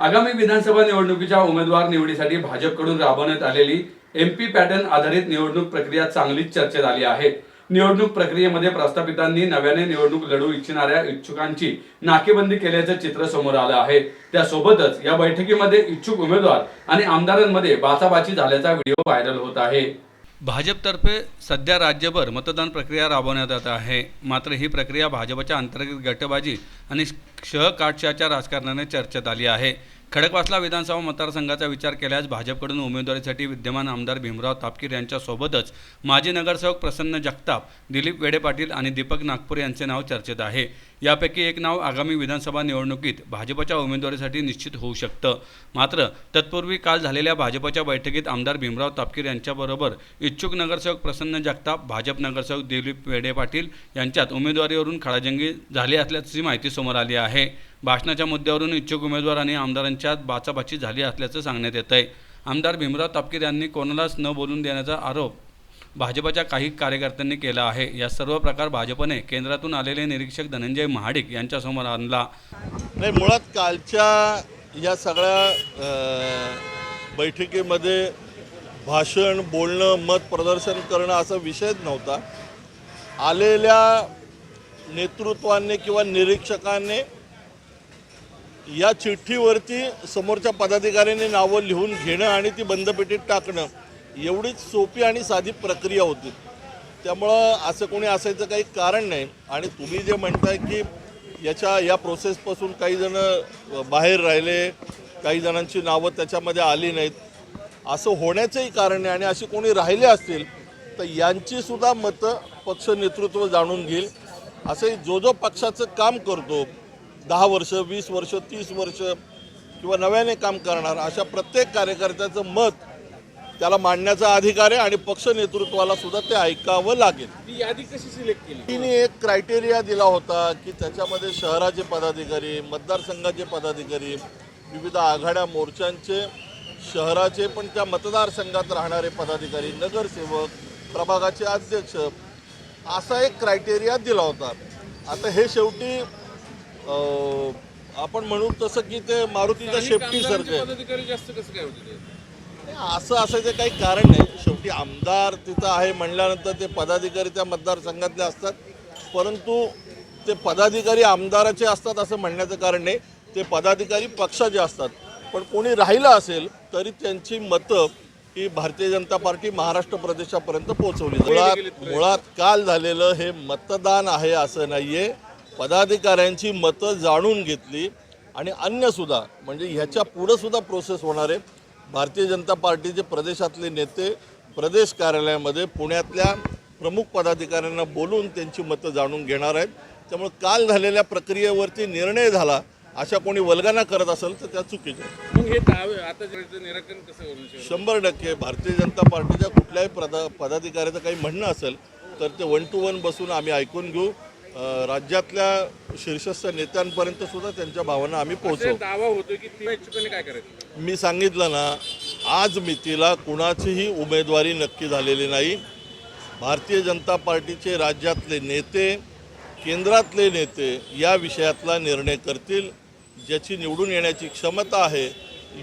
आगामी विधानसभा निवडणुकीच्या उमेदवार निवडीसाठी भाजपकडून राबवण्यात आलेली एमपी पॅटर्न आधारित निवडणूक प्रक्रिया चांगलीच चर्चेत आली आहे. निवडणूक प्रक्रियेमध्ये प्रस्थापितांनी नव्याने निवडणूक लढू इच्छिणाऱ्या इच्छुकांची नाकेबंदी केल्याचं चित्र समोर आलं आहे. त्यासोबतच या बैठकीमध्ये इच्छुक उमेदवार आणि आमदारांमध्ये बाचाबाची झाल्याचा व्हिडिओ व्हायरल होत आहे. भाजपतर्फे सध्या राज्यभर मतदान प्रक्रिया राबवण्यात येत आहे. मात्र ही प्रक्रिया भाजपच्या अंतर्गत गटबाजी आणि शहकाटशाच्या राजकारणाने चर्चेत आली आहे. खडकवासला विधानसभा मतदारसंघाचा विचार केल्यास भाजपकडून उमेदवारीसाठी विद्यमान आमदार भीमराव तापकीर यांच्यासोबतच माजी नगरसेवक प्रसन्न जगताप दिलीप वेडे पाटील आणि दीपक नागपूर यांचे नाव चर्चेत आहे. यापैकी एक नाव आगामी विधानसभा निवडणुकीत भाजपच्या उमेदवारीसाठी निश्चित होऊ शकतं. मात्र तत्पूर्वी काल झालेल्या भाजपच्या बैठकीत आमदार भीमराव तापकीर यांच्याबरोबर इच्छुक नगरसेवक प्रसन्न जगताप भाजप नगरसेवक दिलीप वेडे पाटील यांच्यात उमेदवारीवरून खडाजंगी झाली असल्याची माहिती समोर आली आहे. भाषणाच्या मुद्द्यावरून इच्छुक उमेदवार आणि आमदारांच्यात बाचाबाची झाली असल्याचं सांगण्यात येत आहे आमदार भीमराव तापकीर यांनी कोणालाच न बोलून देण्याचा आरोप भाजपच्या काही कार्यकर्त्यांनी केला आहे. या सर्व प्रकार भाजपने केंद्रातून आलेले निरीक्षक धनंजय महाडिक यांच्यासमोर आणला. नाही मुळात कालच्या या सगळ्या बैठकीमध्ये भाषण बोलणं मत प्रदर्शन करणं असा विषयच नव्हता. आलेल्या नेतृत्वाने किंवा निरीक्षकाने या चिठ्ठीवरती समोरच्या पदाधिकाऱ्यांनी नावं लिहून घेणं आणि ती बंदपेटीत टाकणं एवढीच सोपी आणि साधी प्रक्रिया होती. त्यामुळं असं कोणी असायचं काही कारण नाही. आणि तुम्ही जे म्हणताय की याच्या या प्रोसेसपासून काही जण बाहेर राहिले काही जणांची नावं त्याच्यामध्ये आली नाहीत. असं होण्याचंही कारण नाही. आणि असे कोणी राहिले असतील तर यांचीसुद्धा मतं पक्ष नेतृत्व जाणून घेईल. असंही जो जो पक्षाचं काम करतो दहा वर्ष वीस वर्ष तीस वर्ष किंवा नव्याने काम करणार अशा प्रत्येक कार्यकर्त्याचं मत त्याला मांडण्याचा अधिकार आहे आणि पक्ष नेतृत्वाला सुद्धा ते ऐकावं लागेल. ती यादी कशी सिलेक्ट केली? तिने एक क्रायटेरिया दिला होता की त्याच्यामध्ये शहराचे पदाधिकारी मतदारसंघाचे पदाधिकारी विविध आघाड्या मोर्चांचे शहराचे पण त्या मतदारसंघात राहणारे पदाधिकारी नगरसेवक प्रभागाचे अध्यक्ष असा एक क्रायटेरिया दिला होता. आता हे शेवटी आपण म्हणू तसं की ते मारुतीच्या शेपटीसारखं आहे. असं असायचं काही कारण नाही. शेवटी आमदार तिथं आहे म्हणल्यानंतर ते पदाधिकारी त्या मतदारसंघातले असतात. परंतु ते पदाधिकारी आमदाराचे असतात असं म्हणण्याचं कारण नाही. ते पदाधिकारी पक्षाचे असतात. पण कोणी राहिलं असेल तरी त्यांची मतं ही भारतीय जनता पार्टी महाराष्ट्र प्रदेशापर्यंत पोहोचवली. मुळात मुळात काल झालेलं हे मतदान आहे असं नाही आहे पदाधिकाऱ्यांची मतं जाणून घेतली आणि अन्यसुद्धा म्हणजे ह्याच्या पुढं सुद्धा प्रोसेस होणार आहे. भारतीय जनता पार्टीचे प्रदेशातले नेते प्रदेश कार्यालयामध्ये पुण्यातल्या प्रमुख पदाधिकाऱ्यांना बोलून त्यांची मतं जाणून घेणार आहेत. त्यामुळे काल झालेल्या प्रक्रियेवरती निर्णय झाला अशा कोणी वल्गना करत असेल तर त्या चुकीच्या हे? शंभर टक्के भारतीय जनता पार्टीच्या कुठल्याही पदा पदाधिकाऱ्याचं काही म्हणणं असेल तर ते वन टू वन बसून आम्ही ऐकून घेऊ. राज्यातल्या शीर्षस्थ नेत्यांपर्यंत सुद्धा त्यांच्या भावना आम्ही असे पोहोचवू. दावा होतो की काय करायचं मी सांगितलं ना आज मितीला कुणाचीही उमेदवारी नक्की झालेली नाही. भारतीय जनता पार्टीचे राज्यातले नेते केंद्रातले नेते या विषयातला निर्णय करतील. ज्याची निवडून येण्याची क्षमता आहे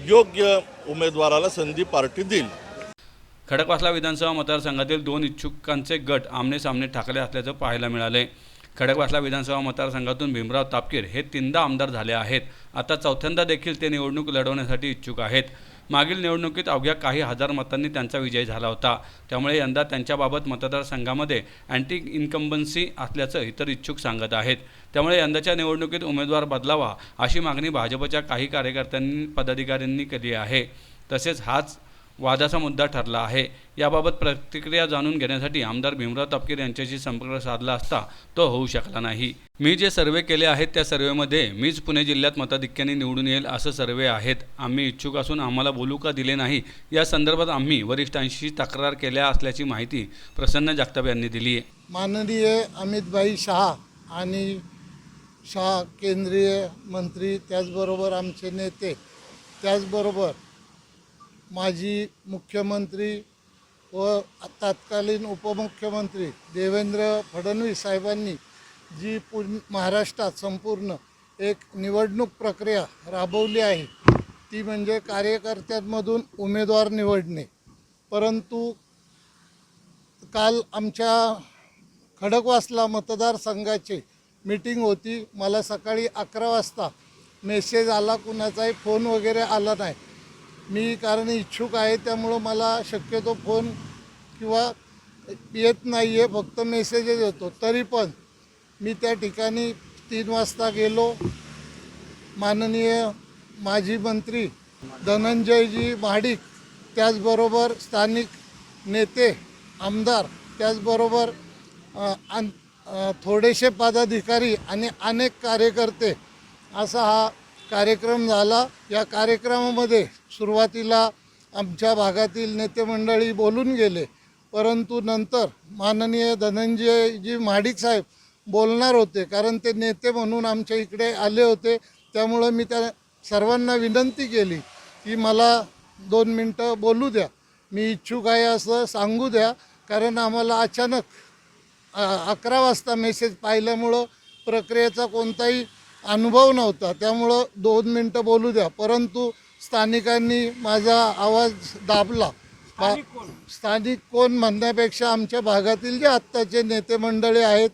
योग्य उमेदवाराला संधी पार्टी देईल. खडकवासला विधानसभा मतदारसंघातील दोन इच्छुकांचे गट आमने सामने ठाकले असल्याचं पाहायला मिळाले खडकवासला विधानसभा मतदारसंघातून भीमराव तापकीर हे तीनदा आमदार झाले आहेत. आता चौथ्यांदा देखील ते निवडणूक लढवण्यासाठी इच्छुक आहेत. मागील निवडणुकीत अवघ्या काही हजार मतांनी त्यांचा विजय झाला होता. त्यामुळे यंदा त्यांच्याबाबत मतदारसंघामध्ये अँटी इन्कम्बन्सी असल्याचं इतर इच्छुक सांगत आहेत. त्यामुळे यंदाच्या निवडणुकीत उमेदवार बदलावा अशी मागणी भाजपच्या काही कार्यकर्त्यांनी पदाधिकाऱ्यांनी केली आहे. तसेच हाच वादाचा मुद्दा ठरला आहे. याबाबत प्रतिक्रिया जाणून घेण्यासाठी आमदार भीमराव तापकीर यांच्याशी संपर्क साधला असता तो होऊ शकला नाही. मी जे सर्वे केले आहेत त्या सर्वेमध्ये मीच पुणे जिल्ह्यात मताधिक्याने निवडून येईल असं सर्वे आहेत. आम्ही इच्छुक असून आम्हाला बोलू का दिले नाही या संदर्भात आम्ही वरिष्ठांशी तक्रार केल्या असल्याची माहिती प्रसन्न जगताप यांनी दिली आहे. माननीय अमितभाई शहा आणि शहा केंद्रीय मंत्री त्याचबरोबर आमचे नेते त्याचबरोबर माजी मुख्यमंत्री व तत्कालीन उपमुख्यमंत्री देवेंद्र फडणवीस साहेबांनी जी पूर्ण महाराष्ट्रात संपूर्ण एक निवडणूक प्रक्रिया राबवली आहे ती म्हणजे कार्यकर्त्यांमधून उमेदवार निवडणे. परंतु काल आमच्या खडकवासला मतदारसंघाची मीटिंग होती. मला सकाळी अकरा वाजता मेसेज आला कुणाचाही फोन वगैरे आला नाही. मी कारण इच्छुक आहे त्यामुळं मला शक्यतो फोन किंवा येत नाही आहे फक्त मेसेजेस येतो. तरी पण मी त्या ठिकाणी तीन वाजता गेलो. माननीय माजी मंत्री धनंजयजी महाडिक त्याचबरोबर स्थानिक नेते आमदार त्याचबरोबर अ, आन- थोडेसे पदाधिकारी आणि अनेक कार्यकर्ते असा हा कार्यक्रम झाला. या कार्यक्रमामध्ये सुरुवातीला आमच्या भागातील नेते मंडळी बोलून गेले परंतु नंतर माननीय धनंजयजी महाडिक साहेब बोलणार होते कारण ते नेते म्हणून आमच्या इकडे आले होते त्यामुळं मी त्या सर्वांना विनंती केली की मला दोन मिनटं बोलू द्या. मी इच्छुक आहे असं सांगू द्या कारण आम्हाला अचानक अकरा वाजता मेसेज पाहिल्यामुळं प्रक्रियेचा कोणताही अनुभव नव्हता त्यामुळं दोन मिनटं बोलू द्या. परंतु स्थानिकांनी माझा आवाज दाबला. बा- स्थानिक कोण म्हणण्यापेक्षा आमच्या भागातील जे आत्ताचे नेते मंडळी आहेत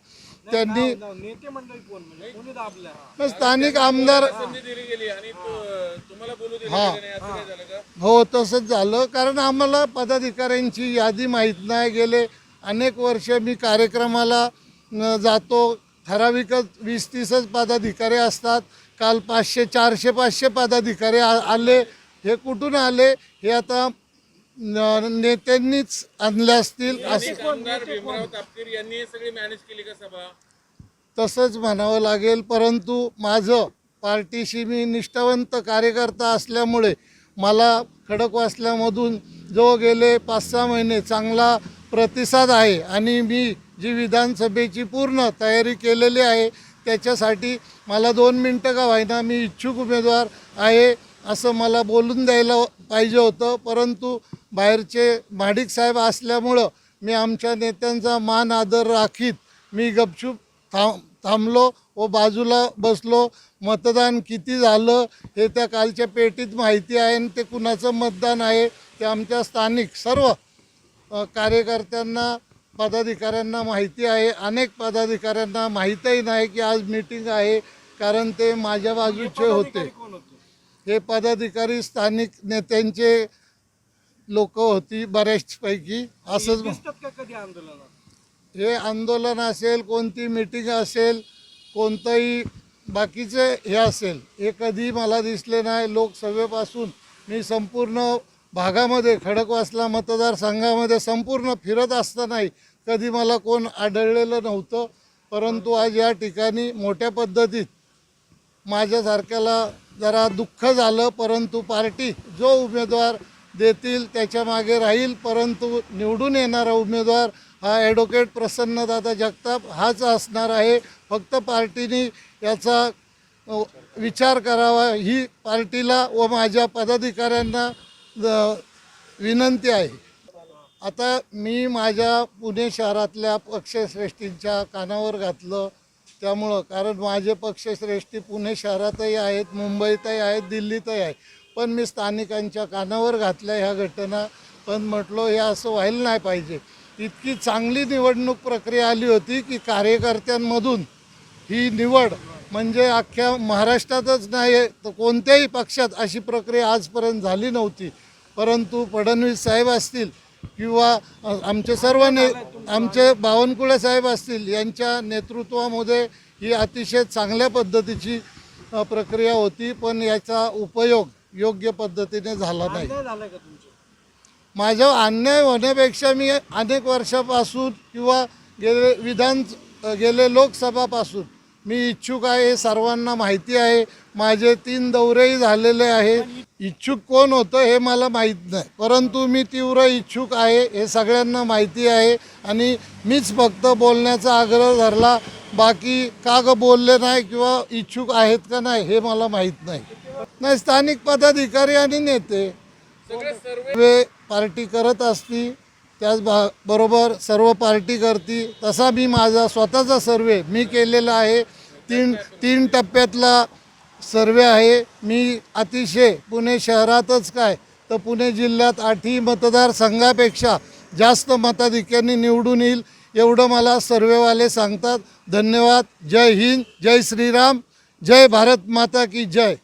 त्यांनी नेते मंडळी कोण? म्हणजे कोणी दाबलं? मग स्थानिक आमदार संधी दिली गेली आणि तु- तुम्हाला बोलू दिलं हा. गेलं नाही असं काय झालं का? हो तसंच झालं. कारण आम्हाला पदाधिकाऱ्यांची यादी माहीत नाही. गेले अनेक वर्ष मी कार्यक्रमाला न, जातो. ठराविकच वीस तीसच पदाधिकारी असतात. काल पाचशे चारशे पाचशे पदाधिकारी आ- आले हे कुठून आले हे आता नेत्यांनीच आणले असतील असं. तसंच म्हणावं लागेल परंतु माझं पार्टीशी मी निष्ठावंत कार्यकर्ता असल्यामुळे मला खडकवासल्यामधून जो गेले पाच सहा महिने चांगला प्रतिसाद आहे आणि मी जी विधानसभेची पूर्ण तयारी केलेली आहे त्याच्यासाठी मला दोन मिनटं का व्हायना मी इच्छुक उमेदवार आहे असं मला बोलून द्यायला पाहिजे होतं. परंतु बाहेरचे माडिक साहेब असल्यामुळं मी आमच्या नेत्यांचा मान आदर राखीत मी गपचूप थांब थांबलो व बाजूला बसलो. मतदान किती झालं हे त्या कालच्या पेटीत माहिती आहे आणि ते कुणाचं मतदान आहे ते आमच्या स्थानिक सर्व कार्यकर्त्यांना पदाधिकाऱ्यांना माहिती आहे. अनेक पदाधिकाऱ्यांना माहीतही नाही की आज मीटिंग आहे. कारण ते माझ्या बाजूचे होते. हे पदाधिकारी स्थानिक नेत्यांचे लोक होती बऱ्याचपैकी. असंच हे आंदोलन असेल कोणती मीटिंग असेल कोणतंही बाकीचे हे असेल. हे कधी मला दिसले नाही. लोकसभेपासून मी संपूर्ण भागामध्ये खडकवासला मतदारसंघामध्ये संपूर्ण फिरत असतानाही कधी मला कोण आढळलेलं नव्हतं. परंतु आज या ठिकाणी मोठ्या पद्धतीत माझ्यासारख्याला जरा दुःख झालं परंतु पार्टी जो उमेदवार देतील त्याच्यामागे राहील परंतु निवडून येणारा उमेदवार हा ॲडव्होकेट प्रसन्नदादा जगताप हाच असणार आहे. फक्त पार्टीने याचा विचार करावा ही पार्टीला व माझ्या पदाधिकाऱ्यांना विनंती आहे. आता मी माझ्या पुणे शहरातल्या पक्षश्रेष्ठींच्या कानावर घातलं त्यामुळं कारण माझे पक्षश्रेष्ठी पुणे शहरातही आहेत मुंबईतही आहेत दिल्लीतही आहे पण मी स्थानिकांच्या कानावर घातल्या ह्या घटना पण म्हटलो हे असं व्हायला नाही पाहिजे. इतकी चांगली निवडणूक प्रक्रिया आली होती की कार्यकर्त्यांमधून ही निवड म्हणजे अख्ख्या महाराष्ट्रातच नाही तर कोणत्याही पक्षात अशी प्रक्रिया आजपर्यंत झाली नव्हती. परंतु फडणवीस साहेब असतील किंवा आमचे सर्व ने आमचे बावनकुळे साहेब असतील यांच्या नेतृत्वामध्ये ही अतिशय चांगल्या पद्धतीची प्रक्रिया होती. पण याचा उपयोग योग्य पद्धतीने झाला नाही. माझ्यावर अन्याय होण्यापेक्षा मी अनेक वर्षापासून किंवा गेले विधान गेले लोकसभापासून मी इच्छुक आहे हे सर्वांना माहिती आहे माझे तीन दौरेही झालेले आहे. इच्छुक कोण होतं हे मला माहीत नाही. परंतु मी तीव्र इच्छुक आहे हे सगळ्यांना माहिती आहे आणि मीच फक्त बोलण्याचा आग्रह धरला. बाकी का ग बोलले नाही किंवा इच्छुक आहेत का नाही हे मला माहीत नाही. नाही स्थानिक पदाधिकारी आणि नेते. पार्टी करत असती. त्याच बरोबर सर्व पार्टी करती तसा मी माझा स्वतःचा सर्वे मी केलेला आहे. तीन तीन टप्प्यातला सर्वे आहे. मी अतिशय पुणे शहरातच काय तर पुणे जिल्ह्यात आठही मतदारसंघापेक्षा जास्त मताधिक्यांनी निवडून येईल एवढं मला सर्वेवाले सांगतात. धन्यवाद. जय हिंद. जय श्रीराम. जय भारत माता की जय.